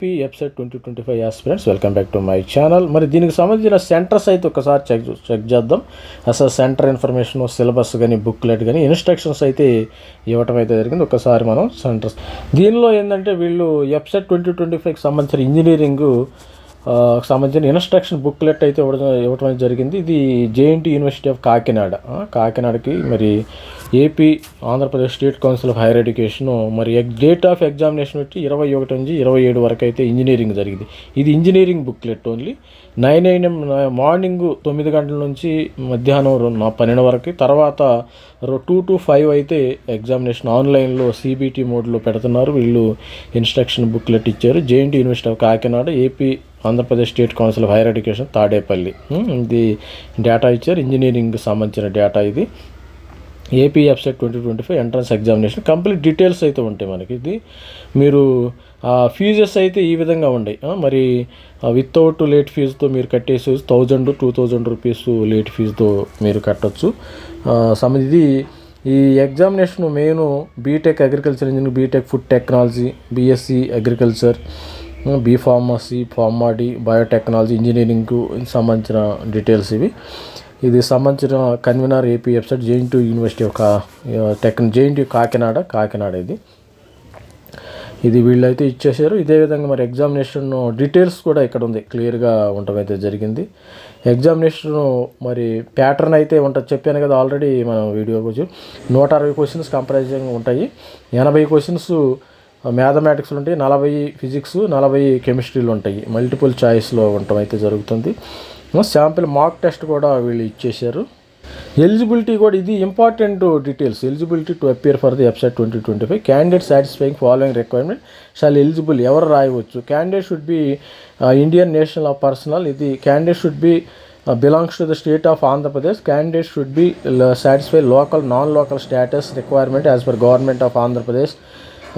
P website twenty twenty five friends welcome back to my channel మరి దీనికి సంబంధించిన centres అయితే ఒకసారి చెక్ చెక్ చేద్దాం. అసలు సెంటర్ ఇన్ఫర్మేషన్ సిలబస్ కానీ బుక్లెట్ కానీ ఇన్స్ట్రక్షన్స్ అయితే ఇవ్వటం అయితే జరిగింది. ఒకసారి మనం సెంటర్స్ దీనిలో ఏంటంటే వీళ్ళు వెబ్సైట్ ట్వంటీ ట్వంటీ ఫైవ్కి సంబంధించిన ఇంజనీరింగ్ సంబంధించిన ఇన్స్ట్రక్షన్ బుక్లెట్ అయితే ఇవ్వడం ఇవ్వడం జరిగింది. ఇది జేఎన్టీ యూనివర్సిటీ ఆఫ్ కాకినాడ. కాకినాడకి మరి AP Andhra Pradesh state council of higher education మరి డేట్ ఆఫ్ ఎగ్జామినేషన్ వచ్చి ఇరవై ఒకటి నుంచి ఇరవై ఏడు వరకు అయితే ఇంజనీరింగ్ జరిగింది. ఇది engineering booklet only nine AM morning తొమ్మిది గంటల నుంచి మధ్యాహ్నం పన్నెండు వరకు. తర్వాత టూ టు ఫైవ్ అయితే ఎగ్జామినేషన్ ఆన్లైన్లో సిబిటి మోడ్లో పెడుతున్నారు. వీళ్ళు ఇన్స్ట్రక్షన్ బుక్లెట్ ఇచ్చారు. JNT university of Kakinada AP Andhra Pradesh state council of higher education Tadepalli. ఇది డేటా ఇచ్చారు. ఇంజనీరింగ్ సంబంధించిన డేటా ఇది. AP website twenty twenty five entrance examination. Complete details అయితే ఉంటాయి మనకి. ఇది మీరు ఫీజెస్ అయితే ఈ విధంగా ఉన్నాయి మరి వితౌట్ లేట్ ఫీజుతో మీరు కట్టేసి thousand two thousand rupees late ఫీజుతో మీరు కట్టొచ్చు. ఇది ఈ examination main BTech agriculture engineering BTech food technology BSc agriculture B pharmacy PharmD biotechnology ఇంజనీరింగ్కు సంబంధించిన డీటెయిల్స్ ఇవి. ఇది సంబంధించిన convener AP website JNT university యొక్క టెక్ జేఎన్టీ కాకినాడ కాకినాడ ఇది. ఇది వీళ్ళైతే ఇచ్చేసారు ఇదే విధంగా మరి ఎగ్జామినేషన్ డీటెయిల్స్ కూడా ఇక్కడ ఉంది. క్లియర్గా ఉండటం అయితే జరిగింది. ఎగ్జామినేషన్ మరి ప్యాటర్న్ అయితే ఉంటుంది. చెప్పాను కదా ఆల్రెడీ మనం వీడియో వచ్చి నూట అరవై క్వశ్చన్స్ కంపరైజింగ్ ఉంటాయి. ఎనభై క్వశ్చన్స్ మ్యాథమెటిక్స్లు ఉంటాయి నలభై ఫిజిక్స్ నలభై కెమిస్ట్రీలు ఉంటాయి. మల్టిపుల్ చాయిస్లో ఉండటం అయితే జరుగుతుంది. శాంపిల్ మార్క్ టెస్ట్ కూడా వీళ్ళు ఇచ్చేసారు ఎలిజిబిలిటీ కూడా ఇది important details. Eligibility to appear for the website twenty twenty five. Candidate satisfying following requirement. Shall eligible? ఎవరు రాయవచ్చు? Candidate should be Indian national of personal. ఇది candidate should be belongs to the state of Andhra Pradesh. Candidate should be satisfy local non local status requirement as per government of Andhra Pradesh.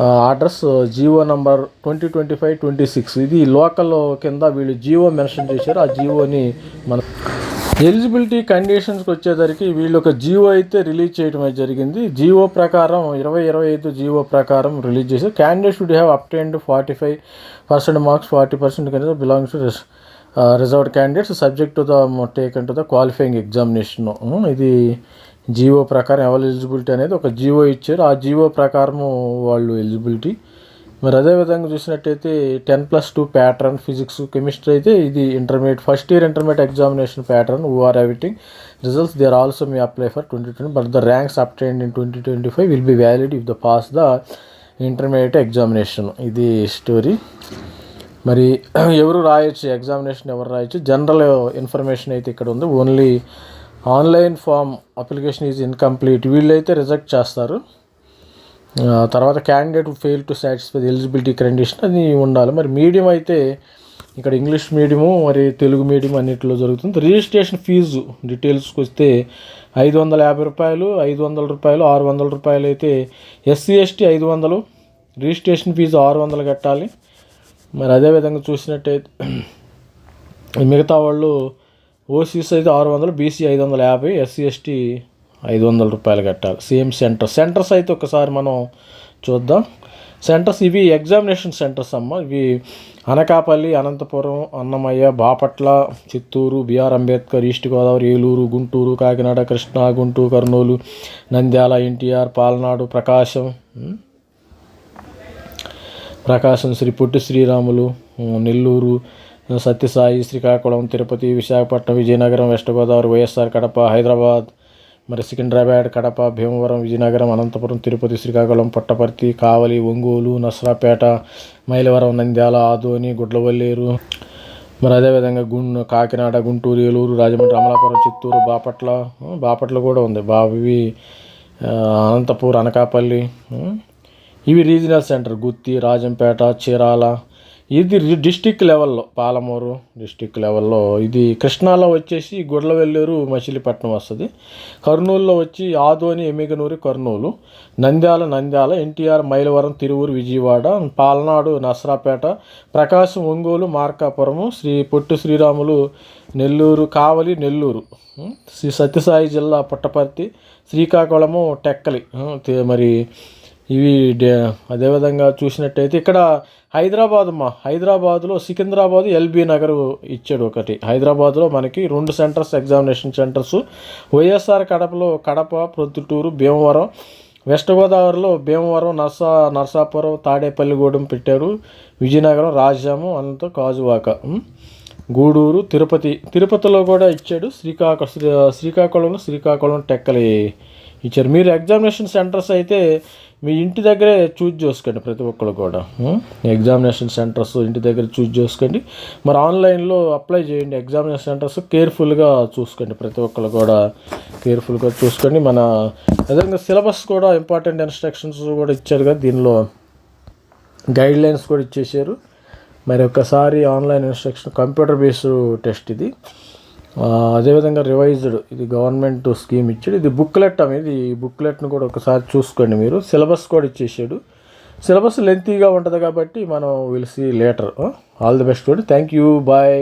Address GO number twenty twenty five twenty six ఇది local కింద వీళ్ళు Jio mention చేశారు. ఆ Gionee మన eligibility కండిషన్స్కి వచ్చేసరికి వీళ్ళు ఒక జియో అయితే రిలీజ్ చేయడం జరిగింది. జియో ప్రకారం ఇరవై ఇరవై ఐదు జియో ప్రకారం రిలీజ్ చేశారు candidate should have attained forty five percent marks forty percent కింద belongs to reserved candidates subject to the taken to the qualifying examination ఇది జియో ప్రకారం ఎవరు ఎలిజిబిలిటీ అనేది ఒక జియో ఇచ్చారు. ఆ జియో ప్రకారము వాళ్ళు ఎలిజిబిలిటీ. మరి అదేవిధంగా చూసినట్టయితే ten plus two pattern physics chemistry అయితే ఇది intermediate first year intermediate examination pattern who are awaiting results they are also me apply for twenty twenty but the ranks obtained in twenty twenty five will be valid if the pass the intermediate examination. ఇది story. మరి ఎవరు రాయొచ్చు examination ఎవరు రాయొచ్చు? General information అయితే ఇక్కడ ఉంది. Only online form application is incomplete. వీళ్ళైతే రిజెక్ట్ చేస్తారు. తర్వాత candidate fail to satisfy eligibility condition అది ఉండాలి. మరి మీడియం అయితే ఇక్కడ ఇంగ్లీష్ మీడియము మరి తెలుగు మీడియం అన్నింటిలో జరుగుతుంది. రిజిస్ట్రేషన్ ఫీజు డీటెయిల్స్కి వస్తే ఐదు వందల యాభై రూపాయలు ఐదు వందల రూపాయలు ఆరు వందల రూపాయలు అయితే ఎస్సీ ఎస్టీ ఐదు వందలు రిజిస్ట్రేషన్ ఫీజు ఆరు వందలు కట్టాలి. మరి అదేవిధంగా చూసినట్టయితే మిగతా వాళ్ళు ఓసీస్ అయితే ఆరు వందలు బీసీ ఐదు వందల యాభై ఎస్సీ ఎస్టీ ఐదు వందల రూపాయలు కట్టాలి. Same centre. సెంటర్స్ అయితే ఒకసారి మనం చూద్దాం. సెంటర్స్ ఇవి ఎగ్జామినేషన్ సెంటర్స్ అమ్మ. ఇవి Anakapalli Anantapur Annamayya Bapatla Chittoor BR Ambedkar east Godavari Eluru Guntur Kakinada Krishna Guntur Kurnool Nandyal NTR Palnadu Prakasam Prakasam Sri Potti Sriramulu Nellore Sathya Sai Srikakulam Tirupati Visakhapatnam Vizianagaram west Godavari YSR Kadapa Hyderabad మరి సికింద్రాబాద్ కడప భీమవరం విజయనగరం అనంతపురం తిరుపతి శ్రీకాకుళం పుట్టపర్తి కావలి ఒంగోలు నసరాపేట మైలవరం నంద్యాల ఆదోని గుడ్లవల్లేరు మరి అదేవిధంగా గుం కాకినాడ గుంటూరు ఏలూరు రాజమండ్రి అమలాపురం చిత్తూరు బాపట్ల బాపట్ల కూడా ఉంది. బావి అనంతపూర్ అనకాపల్లి ఇవి regional centre గుత్తి రాజంపేట చీరాల ఇది district లెవెల్లో Palamuru district లెవెల్లో ఇది కృష్ణాలో వచ్చేసి గుడ్లవెల్లూరు మచిలీపట్నం వస్తుంది. కర్నూలులో వచ్చి ఆదోని ఎమ్మిగనూరు కర్నూలు. నంద్యాల నంద్యాల ఎన్టీఆర్ మైలవరం తిరువురు విజయవాడ పాలనాడు నసరాపేట ప్రకాశం ఒంగోలు మార్కాపురము శ్రీ పొట్టు శ్రీరాములు నెల్లూరు కావలి నెల్లూరు. శ్రీ సత్యసాయి జిల్లా పుట్టపర్తి శ్రీకాకుళము టెక్కలి. మరి ఇవి అదేవిధంగా చూసినట్టయితే ఇక్కడ హైదరాబాద్ మా హైదరాబాద్లో సికింద్రాబాద్ ఎల్బీ నగర్ ఇచ్చాడు ఒకటి. హైదరాబాద్లో మనకి రెండు సెంటర్స్ ఎగ్జామినేషన్ సెంటర్స్. వైఎస్ఆర్ కడపలో కడప ప్రొద్దుటూరు భీమవరం. వెస్ట్ గోదావరిలో భీమవరం నర్సా నర్సాపురం తాడేపల్లిగూడెం పెట్టారు. విజయనగరం రాజాము అనంత కాజువాక. గూడూరు తిరుపతి. తిరుపతిలో కూడా ఇచ్చాడు శ్రీకాకుళం శ్రీకాకుళంలో శ్రీకాకుళం టెక్కలి. ఇచ్చారు. మీరు ఎగ్జామినేషన్ సెంటర్స్ అయితే మీ ఇంటి దగ్గరే చూజ్ చేసుకోండి ప్రతి ఒక్కరు కూడా. ఎగ్జామినేషన్ సెంటర్స్ ఇంటి దగ్గర చూజ్ చేసుకోండి. మరి ఆన్లైన్లో అప్లై చేయండి. ఎగ్జామినేషన్ సెంటర్స్ కేర్ఫుల్గా చూసుకోండి ప్రతి ఒక్కరు కూడా. కేర్ఫుల్గా చూసుకోండి. మన అదేవిధంగా సిలబస్ కూడా ఇంపార్టెంట్ ఇన్స్ట్రక్షన్స్ కూడా ఇచ్చారు కదా దీనిలో. గైడ్ లైన్స్ కూడా ఇచ్చేసారు మరి ఒకసారి online instruction computer based test ఇది. అదేవిధంగా రివైజ్డ్ ఇది గవర్నమెంట్ స్కీమ్ ఇచ్చాడు. ఇది బుక్లెట్ అనేది ఈ బుక్లెట్ను కూడా ఒకసారి చూసుకోండి మీరు. సిలబస్ కూడా ఇచ్చేసాడు. సిలబస్ లెంతీగా ఉంటుంది కాబట్టి మనం will see later all the best thank you bye